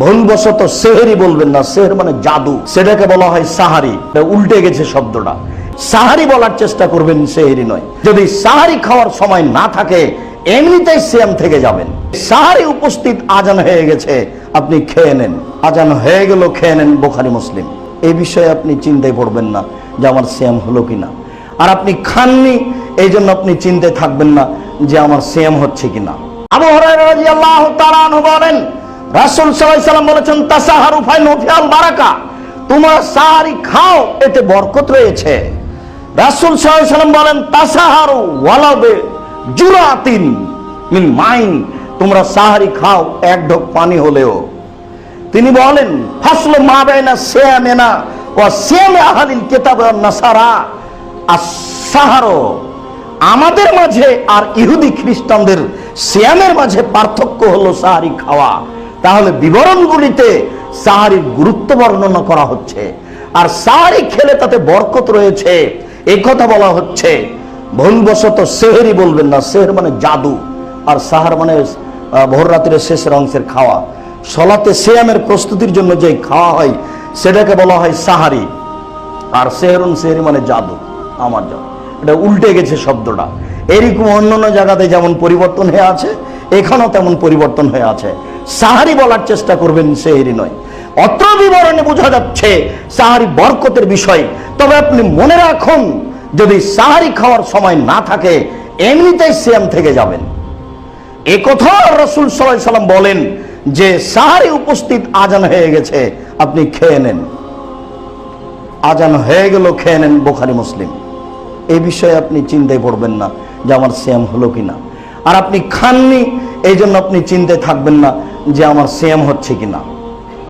ভুলবশত সেহেরি বলবেন না, সেহের মানে জাদু। সেটাকে বলা হয় সাহারি। উল্টে গেছে শব্দটা। সাহারি বলার চেষ্টা করবেন সেহেরি নয়। যদি সাহারি খাওয়ার সময় না থাকে, এমনিতেই সিয়াম থেকে যাবেন। সাহারি উপস্থিত আজান হয়ে গেছে, আপনি খেয়ে নেন। আজান হয়ে গেল, খেয়ে নেন বোখারি মুসলিম। এই বিষয়ে আপনি চিন্তায় পড়বেন না যে আমার সিয়াম হলো কিনা। আর আপনি খাননি এই জন্য আপনি চিন্তায় থাকবেন না যে আমার সিয়াম হচ্ছে কিনা। আবু হুরায়রা রাদিয়াল্লাহু তাআলা আনহু বলেন রাসূল সাল্লাম বলেছেন, তাসাহারু বারাকা। তোমরা সাহারি খাও, এতে বরকত রয়েছে। রাসূল বলেন, তাসাহারু ওয়ালাবে জুরাতিন মিন মাইন। তোমরা সাহারি খাও, এক ঢোক পানি হলেও। তিনি বলেন, ফাসল মা ও কিতাব নাসারা। আস-সাহারো আমাদের মাঝে আর ইহুদি খ্রিস্টানদের সিয়ামের মাঝে পার্থক্য হলো সাহারি খাওয়া। তাহলে বিবরণগুলিতে সাহারির গুরুত্ব বর্ণনা করা হচ্ছে। আর সাহারি খেলে তাতে বরকত রয়েছে। এই কথা বলা হচ্ছে, ভুলবশত সেহেরি বলবেন না। সেহের মানে জাদু। আর সাহার মানে ভোর রাত্রের শেষের অংশের খাওয়া। সলাতে সিয়ামের প্রস্তুতির জন্য যে খাওয়া হয়, সেটাকে বলা হয় সাহারি। আর সেহরুন, সেহরি মানে জাদু, আমার জাদু। এটা উল্টে গেছে শব্দটা। এরকম অন্যান্য জায়গাতে যেমন পরিবর্তন হয়ে আছে, এখানেও তেমন পরিবর্তন হয়ে আছে। সাহারি বলার চেষ্টা করবেন সেহরি নয়। অত্র বিবরণে বোঝা যাচ্ছে, সাহারি বরকতের বিষয়। তবে আপনি মনে রাখুন, যদি সাহারি খাওয়ার সময় না থাকে, এমনিতেই সিয়াম থেকে যাবেন। এ কথা রসুল সাল্লাহ সাল্লাম বলেন যে, সাহারি উপস্থিত আজান হয়ে গেছে, আপনি খেয়ে নেন। আজান হয়ে গেল, খেয়ে নেন বোখারি, মুসলিম। এই বিষয়ে আপনি চিন্তায় পড়বেন না যে আমার শ্যাম হলো কিনা। আর আপনি খাননি এই জন্য আপনি চিন্তায় থাকবেন না যে আমার সেম হচ্ছে কিনা।